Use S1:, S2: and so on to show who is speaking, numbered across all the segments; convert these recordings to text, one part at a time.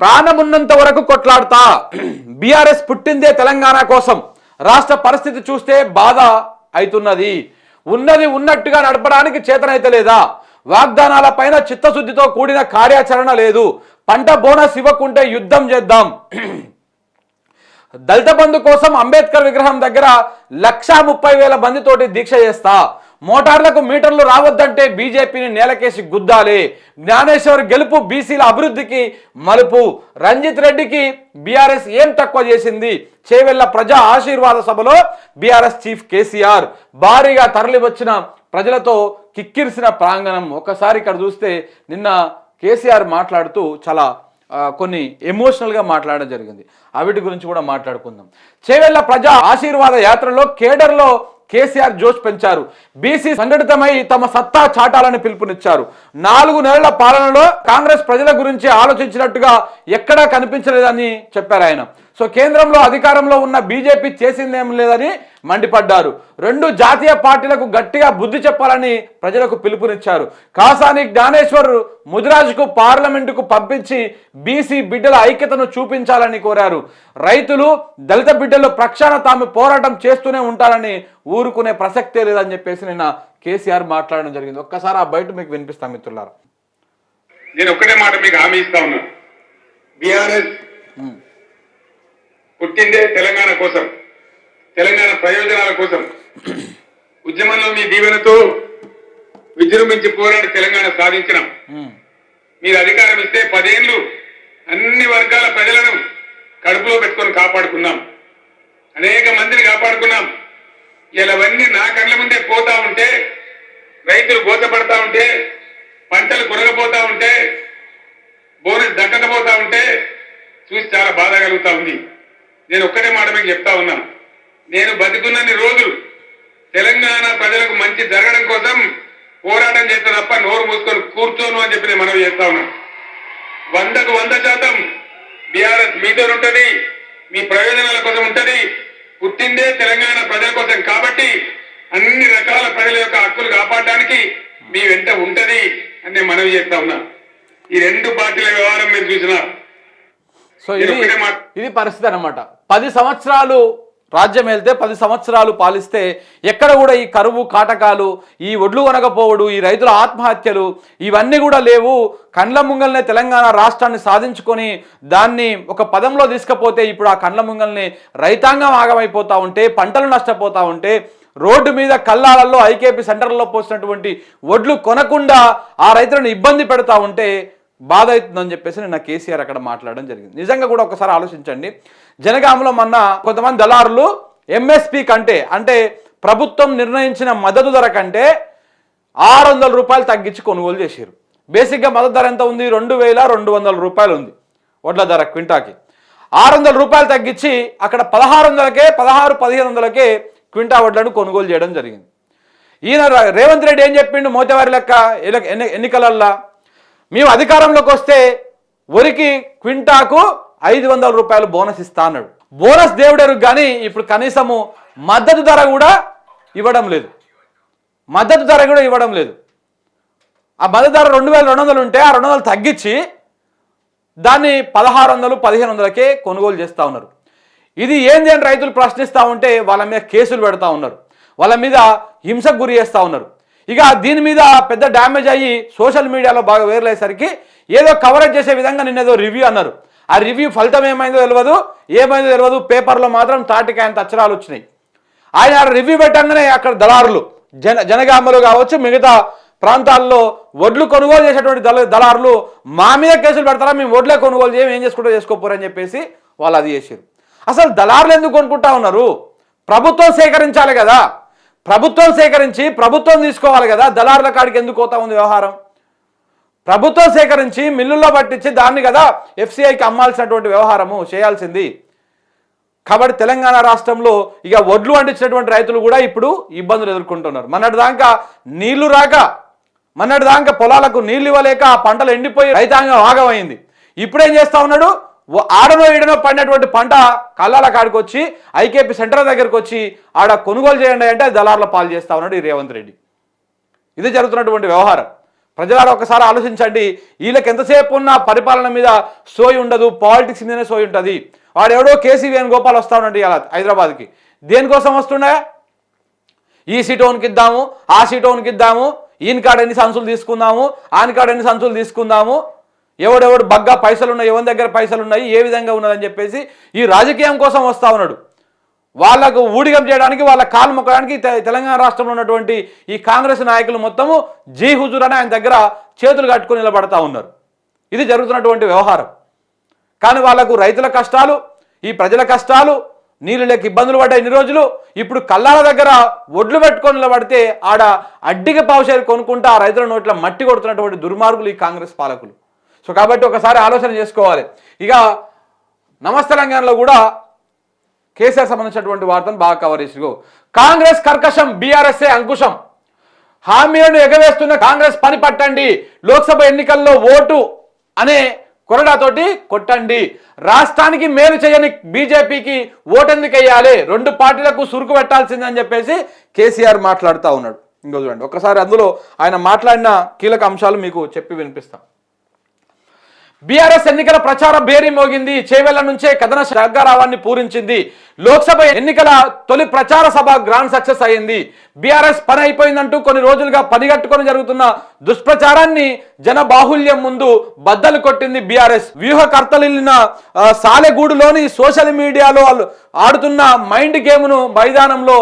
S1: ప్రాణమున్నంత వరకు కొట్లాడతా. బీఆర్ఎస్ పుట్టిందే తెలంగాణ కోసం. రాష్ట్ర పరిస్థితి చూస్తే బాధ అవుతున్నది ఉన్నది ఉన్నట్టుగా నడపడానికి చేతనైతే లేదా? వాగ్దానాల పైన చిత్తశుద్ధితో కూడిన కార్యాచరణ లేదు. పంట బోనస్ ఇవ్వకుంటే యుద్ధం చేద్దాం. దళిత బంధు కోసం అంబేద్కర్ విగ్రహం దగ్గర లక్షా ముప్పై వేల మందితోటి దీక్ష చేస్తా. మోటార్లకు మీటర్లు రావద్దంటే బీజేపీని నేలకేసి గుద్దాలి. జ్ఞానేశ్వర్ గెలుపు బీసీల అభివృద్ధికి మలుపు. రంజిత్ రెడ్డికి బీఆర్ఎస్ ఏం తక్కువ చేసింది? చేవెళ్ళ ప్రజా ఆశీర్వాద సభలో బీఆర్ఎస్ చీఫ్ కేసీఆర్ భారీగా తరలివచ్చిన ప్రజలతో కిక్కిరిసిన ప్రాంగణం. ఒకసారి ఇక్కడ చూస్తే నిన్న కేసీఆర్ మాట్లాడుతూ చాలా కొన్ని ఎమోషనల్గా మాట్లాడడం జరిగింది. అవిటి గురించి కూడా మాట్లాడుకుందాం. చేవెళ్ళ ప్రజా ఆశీర్వాద యాత్రలో కేడర్లో కేసీఆర్ జోష్ పెంచారు. బీసీ సంఘటితమై తమ సత్తా చాటాలని పిలుపునిచ్చారు. నాలుగు నెలల పాలనలో కాంగ్రెస్ ప్రజల గురించి ఆలోచించినట్టుగా ఎక్కడా కనిపించలేదని చెప్పారు ఆయన. సో కేంద్రంలో అధికారంలో ఉన్న బీజేపీ చేసిందేం లేదని మండిపడ్డారు. రెండు జాతీయ పార్టీలకు గట్టిగా బుద్ధి చెప్పాలని ప్రజలకు పిలుపునిచ్చారు. కాసాని జ్ఞానేశ్వర్ ముదిరాజుకు పార్లమెంటుకు పంపించి బీసీ బిడ్డల ఐక్యతను చూపించాలని కోరారు. రైతులు దళిత బిడ్డల ప్రక్షాళన తాము పోరాటం చేస్తూనే ఉంటారని ఊరుకునే ప్రసక్తే లేదని చెప్పేసి నిన్న కేసీఆర్ మాట్లాడడం జరిగింది. ఒక్కసారి ఆ బయట మీకు వినిపిస్తాం మిత్రులారా.
S2: నేను ఒక్కటే మాట మీకు హామీ ఇస్తా ఉన్నా. బీఆర్ఎస్ పుట్టిందే తెలంగాణ కోసం తెలంగాణ ప్రయోజనాల కోసం. ఉద్యమంలో మీ దీవెనతో విజృంభించి పోరాడి తెలంగాణ సాధించినాం. మీరు అధికారం ఇస్తే పదేళ్ళు అన్ని వర్గాల ప్రజలను కడుపులో పెట్టుకొని కాపాడుకున్నాం. అనేక మందిని కాపాడుకున్నాం. ఇలా అవన్నీ నా కళ్ళ ముందే పోతా ఉంటే రైతులు గోచపడతా ఉంటే పంటలు కొరగపోతా ఉంటే బోనస్ దక్కకపోతా ఉంటే చూసి చాలా బాధ కలుగుతా ఉంది. నేను ఒక్కటే మాట మీకు చెప్తా ఉన్నాను. నేను బతికున్నన్ని రోజులు తెలంగాణ ప్రజలకు మంచి జరగడం కోసం పోరాటం చేస్తే తప్ప నోరు మూసుకొని కూర్చోను అని చెప్పి నేను మనవి చేస్తా ఉన్నా వందకు వంద శాతం బీఆర్ఎస్ మీతో ఉంటుంది మీ ప్రయోజనాల కోసం ఉంటుంది పుట్టిందే తెలంగాణ ప్రజల కోసం కాబట్టి అన్ని రకాల ప్రజల యొక్క హక్కులు కాపాడడానికి మీ వెంట ఉంటది అని నేను మనవి చేస్తా ఉన్నా. ఈ రెండు పార్టీల వ్యవహారం మీరు చూసినారు.
S1: సో ఇది ఇది పరిస్థితి అన్నమాట. పది సంవత్సరాలు రాజ్యం వెళ్తే పది సంవత్సరాలు పాలిస్తే ఎక్కడ కూడా ఈ కరువు కాటకాలు ఈ ఒడ్లు కొనకపోవడు ఈ రైతుల ఆత్మహత్యలు ఇవన్నీ కూడా లేవు. కండ్ల ముంగల్నే తెలంగాణ రాష్ట్రాన్ని సాధించుకొని దాన్ని ఒక పదంలో తీసుకపోతే ఇప్పుడు ఆ కండ్ల ముంగల్ని రైతాంగం ఆగమైపోతా ఉంటే పంటలు నష్టపోతా ఉంటే రోడ్డు మీద కల్లాలలో ఐకేపీ సెంటర్లో పోసినటువంటి ఒడ్లు కొనకుండా ఆ రైతులను ఇబ్బంది పెడతా ఉంటే బాధ అవుతుందని చెప్పేసి నిన్న కేసీఆర్ అక్కడ మాట్లాడడం జరిగింది. నిజంగా కూడా ఒకసారి ఆలోచించండి. జనగామలో మొన్న కొంతమంది దళారులు ఎంఎస్పి కంటే అంటే ప్రభుత్వం నిర్ణయించిన మద్దతు ధర కంటే ఆరు వందల రూపాయలు తగ్గించి కొనుగోలు చేశారు బేసిక్గా మద్దతు ధర ఎంత ఉంది? రెండు వేల రెండు వందల రూపాయలు ఉంది వడ్ల ధర క్వింటాకి ఆరు వందల రూపాయలు తగ్గించి అక్కడ పదహారు వందలకే పదహారు పదిహేను వందలకే క్వింటా వడ్లను కొనుగోలు చేయడం జరిగింది. ఈయన రేవంత్ రెడ్డి ఏం చెప్పిండు? మోతవారి లెక్క ఎన్నికలల్లో ఎన్నికలల్లా? మేము అధికారంలోకి వస్తే వరికి క్వింటాకు ఐదు వందల రూపాయలు బోనస్ ఇస్తా అన్నాడు. బోనస్ దేవుడరు కానీ ఇప్పుడు కనీసము మద్దతు ధర కూడా ఇవ్వడం లేదు. మద్దతు ధర కూడా ఇవ్వడం లేదు. ఆ మద్దతు ధర రెండు వేల రెండు వందలు ఉంటే ఆ రెండు వందలు తగ్గించి దాన్ని పదహారు వందలు పదిహేను వందలకే కొనుగోలు చేస్తూ ఉన్నారు. ఇది ఏంది అని రైతులు ప్రశ్నిస్తూ ఉంటే వాళ్ళ మీద కేసులు పెడతా ఉన్నారు. వాళ్ళ మీద హింసకు గురి చేస్తూ ఉన్నారు. ఇక దీని మీద పెద్ద డ్యామేజ్ అయ్యి సోషల్ మీడియాలో బాగా వేర్లయ్యేసరికి ఏదో కవరేజ్ చేసే విధంగా నిన్న ఏదో రివ్యూ అన్నారు. ఆ రివ్యూ ఫలితం ఏమైందో తెలియదు ఏమైందో తెలియదు పేపర్లో మాత్రం తాటికాయంత అక్షరాలు వచ్చినాయి. ఆయన రివ్యూ పెట్టంగానే అక్కడ దళారులు జన జనగామలు కావచ్చు మిగతా ప్రాంతాల్లో వడ్లు కొనుగోలు చేసేటువంటి దళ దళారులు మా మీద కేసులు పెడతారా మేము వడ్లే కొనుగోలు చేయం ఏం చేసుకుంటూ చేసుకోపోరని చెప్పేసి వాళ్ళు అది చేశారు. అసలు దళారులు ఎందుకు కొనుక్కుంటా ఉన్నారు? ప్రభుత్వం సేకరించాలి కదా. ప్రభుత్వం సేకరించి ప్రభుత్వం తీసుకోవాలి కదా దళారుల కాడికి ఎందుకు పోతా ఉంది వ్యవహారం? ప్రభుత్వం సేకరించి మిల్లుల్లో పట్టించి దాన్ని కదా ఎఫ్సిఐకి అమ్మాల్సినటువంటి వ్యవహారము చేయాల్సింది. కాబట్టి తెలంగాణ రాష్ట్రంలో ఇక వడ్లు పండించినటువంటి రైతులు కూడా ఇప్పుడు ఇబ్బందులు ఎదుర్కొంటున్నారు. మొన్నటి దాకా నీళ్ళు రాక మొన్నటి దాకా పొలాలకు నీళ్ళు ఇవ్వలేక ఆ పంటలు ఎండిపోయి రైతాంగం ఆగమైంది. ఇప్పుడేం చేస్తా ఉన్నాడు? ఆడనో ఈడనో పడినటువంటి పంట కళ్ళాల కాడికి వచ్చి ఐకేపీ సెంటర్ దగ్గరికి వచ్చి ఆడ కొనుగోలు చేయండి అంటే దళారుల పాలు చేస్తా ఉన్నాడు ఈ రేవంత్ రెడ్డి. ఇది జరుగుతున్నటువంటి వ్యవహారం. ప్రజలారా ఒకసారి ఆలోచించండి. వీళ్ళకి ఎంతసేపు ఉన్న పరిపాలన మీద సోయి ఉండదు పాలిటిక్స్ మీదనే సోయి ఉంటుంది. వాడెవడో కేసీ వేణుగోపాల్ వస్తా ఉన్నాడు ఇలా హైదరాబాద్కి. దేనికోసం వస్తుండే? ఈ సీట్ ఓన్కి ఇద్దాము ఆ సీట్ ఓన్కి ఇద్దాము ఈయన కాడ ఎన్ని సంచులు తీసుకుందాము ఆయన కాడ ఎన్ని సంచులు తీసుకుందాము ఎవడెవడు బగ్గా పైసలు ఉన్నాయి ఎవరి దగ్గర పైసలు ఉన్నాయి ఏ విధంగా ఉన్నదని చెప్పేసి ఈ రాజకీయం కోసం వస్తా ఉన్నాడు. వాళ్ళకు ఊడిగం చేయడానికి వాళ్ళ కాలు మొక్కడానికి తె- తెలంగాణ రాష్ట్రంలో ఉన్నటువంటి ఈ కాంగ్రెస్ నాయకులు మొత్తము జీ హుజూర్ అని ఆయన దగ్గర చేతులు కట్టుకొని నిలబడతా ఉన్నారు. ఇది జరుగుతున్నటువంటి వ్యవహారం. కానీ వాళ్ళకు రైతుల కష్టాలు ఈ ప్రజల కష్టాలు నీళ్ళు లేక ఇబ్బందులు పడ్డాయి ఇన్ని రోజులు ఇప్పుడు కల్లాల దగ్గర ఒడ్లు పెట్టుకొని నిలబడితే ఆడ అడ్డికి పావుషేరు కొనుక్కుంటా ఆ రైతుల నోట్ల మట్టి కొడుతున్నటువంటి దుర్మార్గులు ఈ కాంగ్రెస్ పాలకులు. సో కాబట్టి ఒకసారి ఆలోచన చేసుకోవాలి. ఇక నమస్తే తెలంగాణలో కూడా కేసీఆర్ సంబంధించినటువంటి వార్తను బాగా కవర్ చేసి కాంగ్రెస్ కర్కశం బీఆర్ఎస్ఏ అంకుశం. హామీలను ఎగవేస్తున్న కాంగ్రెస్ పని పట్టండి. లోక్సభ ఎన్నికల్లో ఓటు అనే కొరడాతోటి కొట్టండి. రాష్ట్రానికి మేలు చేయని బీజేపీకి ఓటెందుకు వేయాలి రెండు పార్టీలకు సురుకు పెట్టాల్సిందని చెప్పేసి కేసీఆర్ మాట్లాడుతూ ఉన్నాడు. ఇంకో చూడండి. ఒకసారి అందులో ఆయన మాట్లాడిన కీలక అంశాలు మీకు చెప్పి వినిపిస్తాం. బీఆర్ఎస్ ఎన్నికల ప్రచార బేరీ మోగింది చేవెళ్ళ నుంచే కథన శంకరావాన్ని పూరించింది. లోక్సభ ఎన్నికల తొలి ప్రచార సభ గ్రాండ్ సక్సెస్ అయింది. బీఆర్ఎస్ పని అయిపోయిందంటూ కొన్ని రోజులుగా పనిగట్టుకొని జరుగుతున్న దుష్ప్రచారాన్ని జన బాహుల్యం ముందు బద్దలు కొట్టింది బీఆర్ఎస్. వ్యూహకర్తలిల్లిన సాలెగూడులోని సోషల్ మీడియాలో వాళ్ళు ఆడుతున్న మైండ్ గేమ్ను మైదానంలో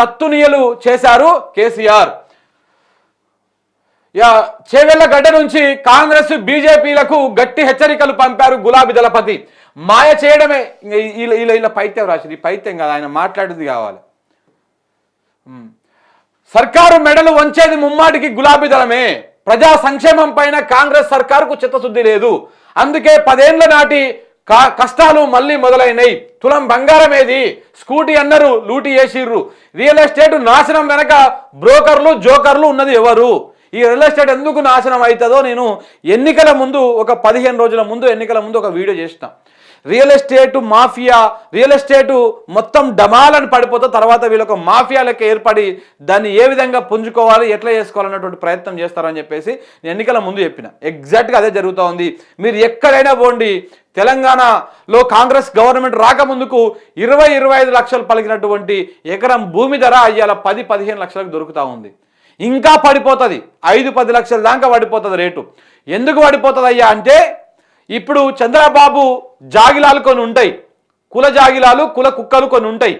S1: తత్తునియలు చేశారు కేసీఆర్. చేవెళ్ళ గడ్డ నుంచి కాంగ్రెస్ బీజేపీలకు గట్టి హెచ్చరికలు పంపారు గులాబీ దళపతి. మాయ చేయడమే ఇలా ఇలా ఇలా పైత్యం రాసింది. ఈ పైత్యం కదా ఆయన మాట్లాడేది కావాలి. సర్కారు మెడలు వంచేది ముమ్మాటికి గులాబీ దళమే. ప్రజా సంక్షేమం పైన కాంగ్రెస్ సర్కారుకు చిత్తశుద్ధి లేదు. అందుకే పదేండ్ల నాటి కష్టాలు మళ్ళీ మొదలైనయి. తులం బంగారం ఏది? స్కూటీ అన్నారు లూటీ చేసిర్రు రియల్ ఎస్టేట్ నాశనం వెనక బ్రోకర్లు జోకర్లు ఉన్నది ఎవరు? ఈ రియల్ ఎస్టేట్ ఎందుకు నాశనం అవుతుందో నేను ఎన్నికల ముందు ఒక పదిహేను రోజుల ముందు ఎన్నికల ముందు ఒక వీడియో చేసిన real estate mafia real estate మొత్తం డమాలని పడిపోతే తర్వాత వీళ్ళొక మాఫియా లెక్క ఏర్పడి దాన్ని ఏ విధంగా పుంజుకోవాలి ఎట్లా చేసుకోవాలన్నటువంటి ప్రయత్నం చేస్తారని చెప్పేసి నేను ఎన్నికల ముందు చెప్పిన. ఎగ్జాక్ట్గా అదే జరుగుతూ ఉంది. మీరు ఎక్కడైనా పోండి తెలంగాణలో కాంగ్రెస్ గవర్నమెంట్ రాకముందుకు ఇరవై ఇరవై ఐదు లక్షలు పలికినటువంటి ఎకరం భూమి ధర అయ్యాల పది పదిహేను లక్షలకు దొరుకుతూ ఉంది. ఇంకా పడిపోతుంది. ఐదు పది లక్షల దాకా పడిపోతుంది రేటు. ఎందుకు పడిపోతుంది అయ్యా అంటే ఇప్పుడు చంద్రబాబు జాగిలాలు కొన్ని ఉంటాయి. కుల జాగిలాలు కుల కుక్కలు కొన్ని ఉంటాయి.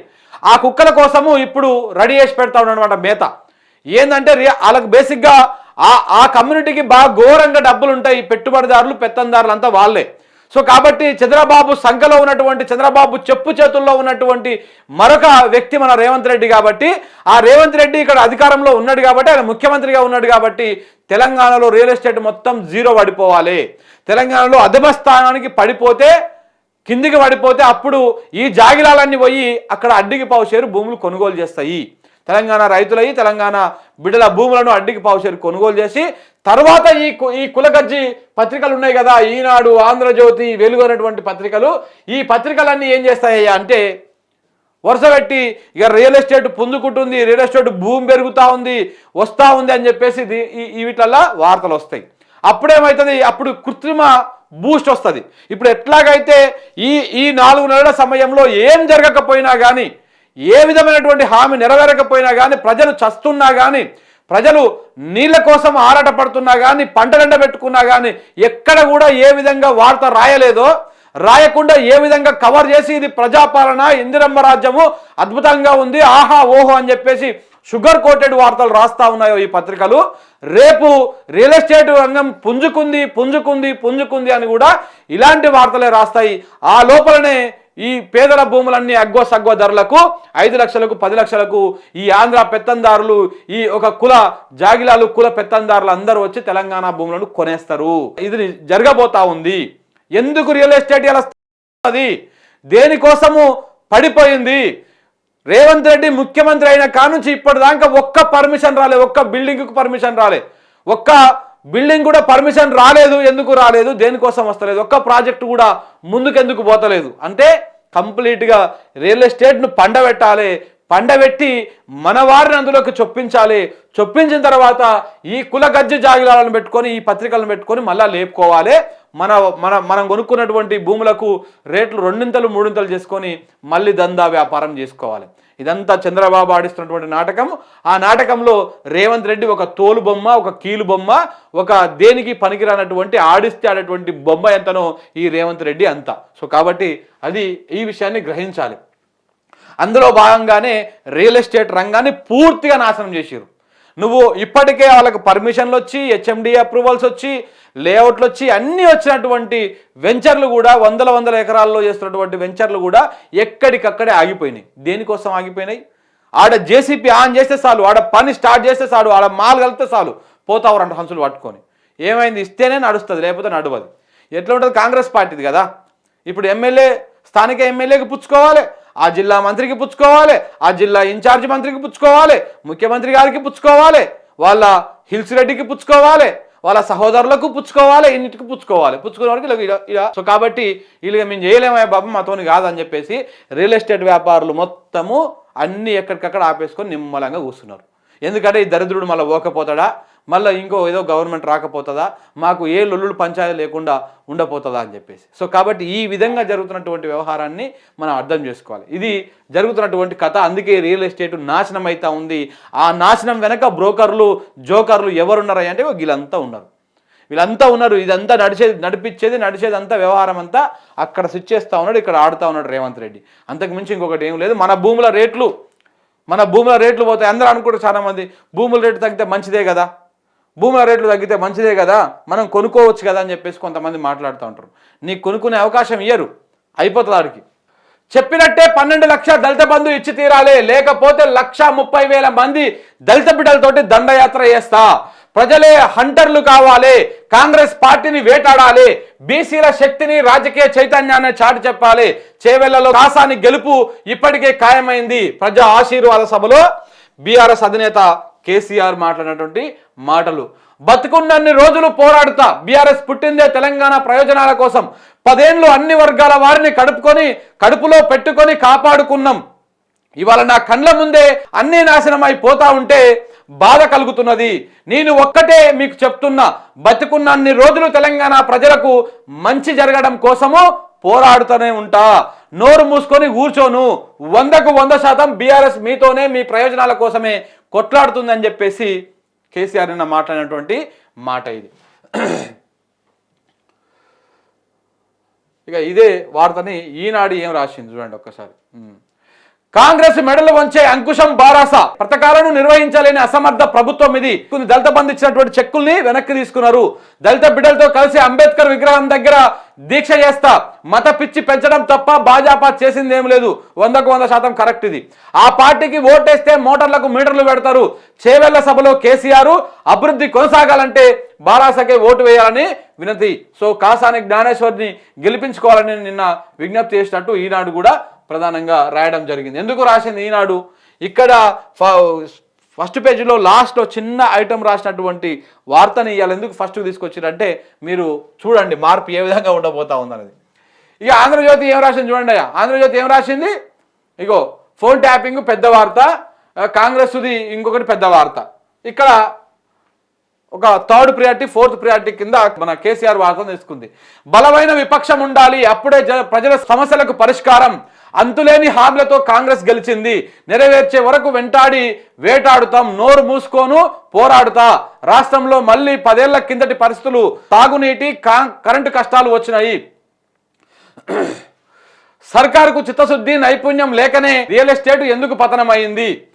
S1: ఆ కుక్కల కోసము ఇప్పుడు రెడీ చేసి పెడతా ఉన్నాడు మేత. ఏంటంటే వాళ్ళకి బేసిక్గా ఆ ఆ కమ్యూనిటీకి బాగా ఘోరంగా డబ్బులు ఉంటాయి. పెట్టుబడిదారులు పెత్తందారులు అంతా వాళ్ళే. సో కాబట్టి చంద్రబాబు సంఖలో ఉన్నటువంటి చంద్రబాబు చెప్పు చేతుల్లో ఉన్నటువంటి మరొక వ్యక్తి మన రేవంత్ రెడ్డి కాబట్టి ఆ రేవంత్ రెడ్డి ఇక్కడ అధికారంలో ఉన్నాడు కాబట్టి ఆయన ముఖ్యమంత్రిగా ఉన్నాడు కాబట్టి తెలంగాణలో రియల్ ఎస్టేట్ మొత్తం జీరో పడిపోవాలి. తెలంగాణలో అధమ స్థానానికి పడిపోతే కిందికి పడిపోతే అప్పుడు ఈ జాగిలాలన్నీ పోయి అక్కడ అడ్డికి పావుషేరు భూములు కొనుగోలు చేస్తాయి. తెలంగాణ రైతులయ్యి తెలంగాణ బిడ్డల భూములను అడ్డికి పావుషేరు కొనుగోలు చేసి తర్వాత ఈ కు- ఈ కులగజ్జి పత్రికలు ఉన్నాయి కదా ఈనాడు ఆంధ్రజ్యోతి వెలుగు అనేటువంటి పత్రికలు. ఈ పత్రికలన్నీ ఏం చేస్తాయ్యా అంటే వరుస పెట్టి ఇక రియల్ ఎస్టేట్ పుంజుకుంటుంది రియల్ ఎస్టేట్ భూమి పెరుగుతూ ఉంది వస్తూ ఉంది అని చెప్పేసి ఇది- ఈ వార్తలు వస్తాయి. అప్పుడేమవుతుంది అప్పుడు కృత్రిమ బూస్ట్ వస్తుంది. ఇప్పుడు ఎట్లాగైతే ఈ ఈ నాలుగు నెలల సమయంలో ఏం జరగకపోయినా కానీ ఏ విధమైనటువంటి హామీ నెరవేరకపోయినా కానీ ప్రజలు చస్తున్నా కానీ ప్రజలు నీళ్ళ కోసం ఆరాట పడుతున్నా కానీ పంటలండ పెట్టుకున్నా కానీ ఎక్కడ కూడా ఏ విధంగా వార్త రాయలేదో రాయకుండా ఏ విధంగా కవర్ చేసి ఇది ప్రజాపాలన ఇందిరమ్మ రాజ్యము అద్భుతంగా ఉంది ఆహా ఓహో అని చెప్పేసి షుగర్ కోటెడ్ వార్తలు రాస్తా ఉన్నాయో ఈ పత్రికలు. రేపు రియల్ ఎస్టేట్ రంగం పుంజుకుంది పుంజుకుంది పుంజుకుంది అని కూడా ఇలాంటి వార్తలే రాస్తాయి. ఆ లోపలనే ఈ పేదల భూములన్నీ అగ్గో సగ్గో ధరలకు ఐదు లక్షలకు పది లక్షలకు ఈ ఆంధ్ర పెత్తందారులు ఈ ఒక కుల జాగిలాలు కుల పెత్తందారులు అందరూ వచ్చి తెలంగాణ భూములను కొనేస్తారు. ఇది జరగబోతా ఉంది. ఎందుకు రియల్ ఎస్టేట్ అది? దేనికోసము పడిపోయింది? రేవంత్ రెడ్డి ముఖ్యమంత్రి అయిన కానుంచి ఇప్పటిదాకా ఒక్క పర్మిషన్ రాలే ఒక్క బిల్డింగ్కు పర్మిషన్ రాలే ఒక్క బిల్డింగ్ కూడా పర్మిషన్ రాలేదు ఎందుకు రాలేదు దేనికోసం వస్తలేదు ఒక్క ప్రాజెక్టు కూడా ముందుకెందుకు పోతలేదు. అంటే కంప్లీట్గా రియల్ ఎస్టేట్ను పండబెట్టాలి పండబెట్టి మన వారిని అందులోకి చొప్పించాలి. చొప్పించిన తర్వాత ఈ కుల గజ్జి జాగిలాలను పెట్టుకొని ఈ పత్రికలను పెట్టుకొని మళ్ళీ లేపుకోవాలి. మన మన మనం కొనుక్కున్నటువంటి భూములకు రేట్లు రెండింతలు మూడింతలు చేసుకొని మళ్ళీ దందా వ్యాపారం చేసుకోవాలి. ఇదంతా చంద్రబాబు ఆడిస్తున్నటువంటి నాటకం. ఆ నాటకంలో రేవంత్ రెడ్డి ఒక తోలు బొమ్మ ఒక కీలు బొమ్మ ఒక దేనికి పనికిరానటువంటి ఆడిస్తే ఆడేటువంటి బొమ్మ ఎంతనో ఈ రేవంత్ రెడ్డి అంత. సో కాబట్టి అది ఈ విషయాన్ని గ్రహించాలి. అందులో భాగంగానే రియల్ ఎస్టేట్ రంగాన్ని పూర్తిగా నాశనం చేసిరు నువ్వు ఇప్పటికే వాళ్ళకు పర్మిషన్లు వచ్చి హెచ్ఎండి అప్రూవల్స్ వచ్చి లేఅవుట్లు వచ్చి అన్నీ వచ్చినటువంటి వెంచర్లు కూడా వందల వందల ఎకరాల్లో చేస్తున్నటువంటి వెంచర్లు కూడా ఎక్కడికక్కడే ఆగిపోయినాయి. దేనికోసం ఆగిపోయినాయి? ఆడ జేసీపీ ఆన్ చేస్తే చాలు ఆడ పని స్టార్ట్ చేస్తే చాలు ఆడ మాల్ కలిపితే చాలు పోతావు రెండు హంసులు పట్టుకొని. ఏమైంది? ఇస్తేనే నడుస్తుంది లేకపోతే నడవదు. ఎట్లా ఉంటుంది? కాంగ్రెస్ పార్టీది కదా. ఇప్పుడు ఎమ్మెల్యే స్థానిక ఎమ్మెల్యేకి పుచ్చుకోవాలి. ఆ జిల్లా మంత్రికి పుచ్చుకోవాలి ఆ జిల్లా ఇన్ఛార్జ్ మంత్రికి పుచ్చుకోవాలి ముఖ్యమంత్రి గారికి పుచ్చుకోవాలి వాళ్ళ హిల్స్ రెడ్డికి పుచ్చుకోవాలి వాళ్ళ సహోదరులకు పుచ్చుకోవాలి ఇన్నిటికి పుచ్చుకోవాలి. పుచ్చుకునే వరకు ఇలా- సో కాబట్టి వీళ్ళకి మేము చేయలేమయ్యా బాబు మాతోని కాదని చెప్పేసి రియల్ ఎస్టేట్ వ్యాపారులు మొత్తము అన్ని ఎక్కడికక్కడ ఆపేసుకొని నిమ్మలంగా కూర్చున్నారు. ఎందుకంటే ఈ దరిద్రుడు మళ్ళీ ఓకపోతాడా మళ్ళీ ఇంకో ఏదో గవర్నమెంట్ రాకపోతుందా? మాకు ఏ లొల్లుడు పంచాయతీ లేకుండా ఉండపోతుందా అని చెప్పేసి. సో కాబట్టి ఈ విధంగా జరుగుతున్నటువంటి వ్యవహారాన్ని మనం అర్థం చేసుకోవాలి. ఇది జరుగుతున్నటువంటి కథ అందుకే రియల్ ఎస్టేట్ నాశనం అవుతా ఉంది. ఆ నాశనం వెనక బ్రోకర్లు జోకర్లు ఎవరున్నారు అంటే వీళ్ళంతా ఉన్నారు. వీళ్ళంతా ఉన్నారు. ఇదంతా నడిచేది నడిపించేది నడిచేది అంతా వ్యవహారం అంతా అక్కడ స్విచ్ చేస్తూ ఉన్నాడు ఇక్కడ ఆడుతూ ఉన్నాడు రేవంత్ రెడ్డి. అంతకు మించి ఇంకొకటి ఏం లేదు. మన భూముల రేట్లు మన భూముల రేట్లు పోతాయి. అందరూ అనుకుంటారు చాలా మంది భూముల రేటు తగ్గితే మంచిదే కదా? భూముల రేట్లు తగ్గితే మంచిదే కదా మనం కొనుక్కోవచ్చు కదా అని చెప్పేసి కొంతమంది మాట్లాడుతూ ఉంటారు. నీకు కొనుక్కునే అవకాశం ఇయ్యరు అయిపోతుంది ఆడికి. చెప్పినట్టే పన్నెండు లక్షల దళిత బంధు ఇచ్చి తీరాలి లేకపోతే లక్ష ముప్పై వేల మంది దళిత బిడ్డలతోటి దండయాత్ర చేస్తా. ప్రజలే హంటర్లు కావాలి కాంగ్రెస్ పార్టీని వేటాడాలి బీసీల శక్తిని రాజకీయ చైతన్యాన్ని చాటి చెప్పాలి చేవెళ్ళలో కాసాని గెలుపు ఇప్పటికే ఖాయమైంది. ప్రజా ఆశీర్వాద సభలో బీఆర్ఎస్ అధినేత కేసీఆర్ మాట్లాడినటువంటి మాటలు. బతుకున్నన్ని రోజులు పోరాడుతా. బీఆర్ఎస్ పుట్టిందే తెలంగాణ ప్రయోజనాల కోసం. పదేండ్లు అన్ని వర్గాల వారిని కడుపుకొని కడుపులో పెట్టుకొని కాపాడుకున్నాం. ఇవాళ నా కండ్ల ముందే అన్నీ నాశనం అయిపోతా ఉంటే బాధ కలుగుతున్నది. నేను ఒక్కటే మీకు చెప్తున్నా. బతుకున్న అన్ని రోజులు తెలంగాణ ప్రజలకు మంచి జరగడం కోసము పోరాడుతూనే ఉంటా. నోరు మూసుకొని కూర్చోను. వందకు వంద శాతం బీఆర్ఎస్ మీతోనే మీ ప్రయోజనాల కోసమే కొట్లాడుతుందని చెప్పేసి కేసీఆర్ నిన్న మాట్లాడినటువంటి మాట ఇది. ఇక ఇదే వార్తని ఈనాడు ఏం రాసింది చూడండి ఒక్కసారి. కాంగ్రెస్ మెడలు వంచే అంకుశం బారాస. పథకాలను నిర్వహించలేని అసమర్థ ప్రభుత్వం ఇది. కొన్ని దళిత బంధు ఇచ్చినటువంటి చెక్కుల్ని వెనక్కి తీసుకున్నారు. దళిత బిడ్డలతో కలిసి అంబేద్కర్ విగ్రహం దగ్గర దీక్ష చేస్తా. మత పిచ్చి పెంచడం తప్ప భాజపా చేసింది ఏం లేదు. వందకు వంద శాతం కరెక్ట్ ఇది. ఆ పార్టీకి ఓటేస్తే మోటార్లకు మీటర్లు పెడతారు. చేవెళ్ళ సభలో కేసీఆర్ అభివృద్ధి కొనసాగాలంటే బారాసకే ఓటు వేయాలని వినతి. సో కాసాని జ్ఞానేశ్వర్ని గెలిపించుకోవాలని నిన్న విజ్ఞప్తి చేసినట్టు ఈనాడు కూడా ప్రధానంగా రాయడం జరిగింది. ఎందుకు రాసింది? ఈనాడు ఇక్కడ ఫస్ట్ పేజీలో లాస్ట్లో చిన్న ఐటెం రాసినటువంటి వార్తని ఇవాళ ఎందుకు ఫస్ట్ తీసుకొచ్చారంటే మీరు చూడండి మార్పు ఏ విధంగా ఉండబోతా ఉందన్నది ఇక ఆంధ్రజ్యోతి ఏం రాసింది చూడండి అయ్యా. ఆంధ్రజ్యోతి ఏం రాసింది? ఇగో ఫోన్ ట్యాపింగ్ పెద్ద వార్త కాంగ్రెస్ది ఇంకొకటి పెద్ద వార్త. ఇక్కడ ఒక థర్డ్ ప్రియారిటీ ఫోర్త్ ప్రియారిటీ కింద మన కేసీఆర్ వార్తను తీసుకుంది. బలమైన విపక్షం ఉండాలి. అప్పుడే ప్రజల సమస్యలకు పరిష్కారం. అంతులేని హామీలతో కాంగ్రెస్ గెలిచింది. నెరవేర్చే వరకు వెంటాడి వేటాడుతాం నోరు మూసుకోను పోరాడుతా. రాష్ట్రంలో మళ్ళీ పదేళ్ళ కిందటి పరిస్థితులు తాగునీటి కా- కరెంటు కష్టాలు వచ్చినాయి. సర్కారుకు చిత్తశుద్ధి నైపుణ్యం లేకనే రియల్ ఎస్టేట్ ఎందుకు పతనమైంది?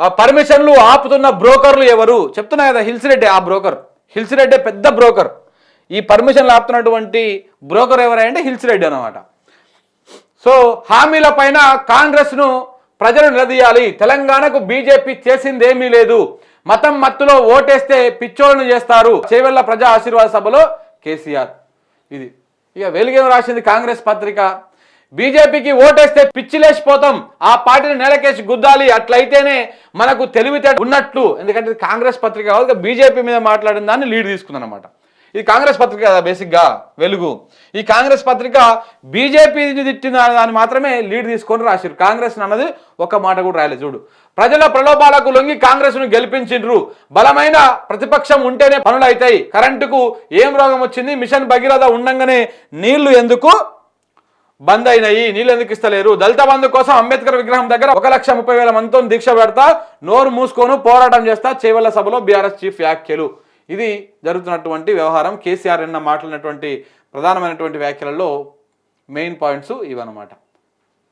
S1: ఆ పర్మిషన్లు ఆపుతున్న బ్రోకర్లు ఎవరు? చెప్తున్నా కదా హిల్సిరెడ్డి ఆ బ్రోకర్. హిల్సిరెడ్డి పెద్ద బ్రోకర్. ఈ పర్మిషన్లు ఆపుతున్నటువంటి బ్రోకర్ ఎవరంటే హిల్సిరెడ్డి అనమాట సో హామీల పైన కాంగ్రెస్ను ప్రజలు నిలదీయాలి. తెలంగాణకు బీజేపీ చేసిందేమీ లేదు. మతం మత్తులో ఓటేస్తే పిచ్చోళ్ళను చేస్తారు. చేవెళ్ళ ప్రజా ఆశీర్వాద సభలో కేసీఆర్. ఇది. ఇక వెలుగేం రాసింది కాంగ్రెస్ పత్రిక? బీజేపీకి ఓటేస్తే పిచ్చిలేసిపోతాం ఆ పార్టీని నేలకేసి గుద్దాలి. అట్లయితేనే మనకు తెలివితేట ఉన్నట్లు. ఎందుకంటే కాంగ్రెస్ పత్రిక కాదు బీజేపీ మీద మాట్లాడిన దాన్ని లీడ్ తీసుకుందనమాట ఇది కాంగ్రెస్ పత్రిక కదా బేసిక్గా. వెలుగు. ఈ కాంగ్రెస్ పత్రిక బీజేపీని తిట్టిన దాన్ని మాత్రమే లీడ్ తీసుకొని రాసిరు కాంగ్రెస్ అన్నది ఒక మాట కూడా రాయలేదు. చూడు. ప్రజల ప్రలోభాలకు లొంగి కాంగ్రెస్ను గెలిపించిండ్రు. బలమైన ప్రతిపక్షం ఉంటేనే పనులు అవుతాయి కరెంటుకు ఏం రోగం వచ్చింది? మిషన్ భగీరథ ఉండంగానే నీళ్ళు ఎందుకు బంద్ అయినాయి? నీళ్ళు ఎందుకు ఇస్తలేరు? దళిత బంధు కోసం అంబేద్కర్ విగ్రహం దగ్గర ఒక లక్ష ముప్పై వేల మందితో దీక్ష పెడతా నోరు మూసుకొని పోరాటం చేస్తా చేవల్ల సభలో బీఆర్ఎస్ చీఫ్ వ్యాఖ్యలు. ఇది జరుగుతున్నటువంటి వ్యవహారం. కేసీఆర్ నిన్న మాట్లాడినటువంటి ప్రధానమైనటువంటి వ్యాఖ్యలలో మెయిన్ పాయింట్స్ ఇవన్నమాట.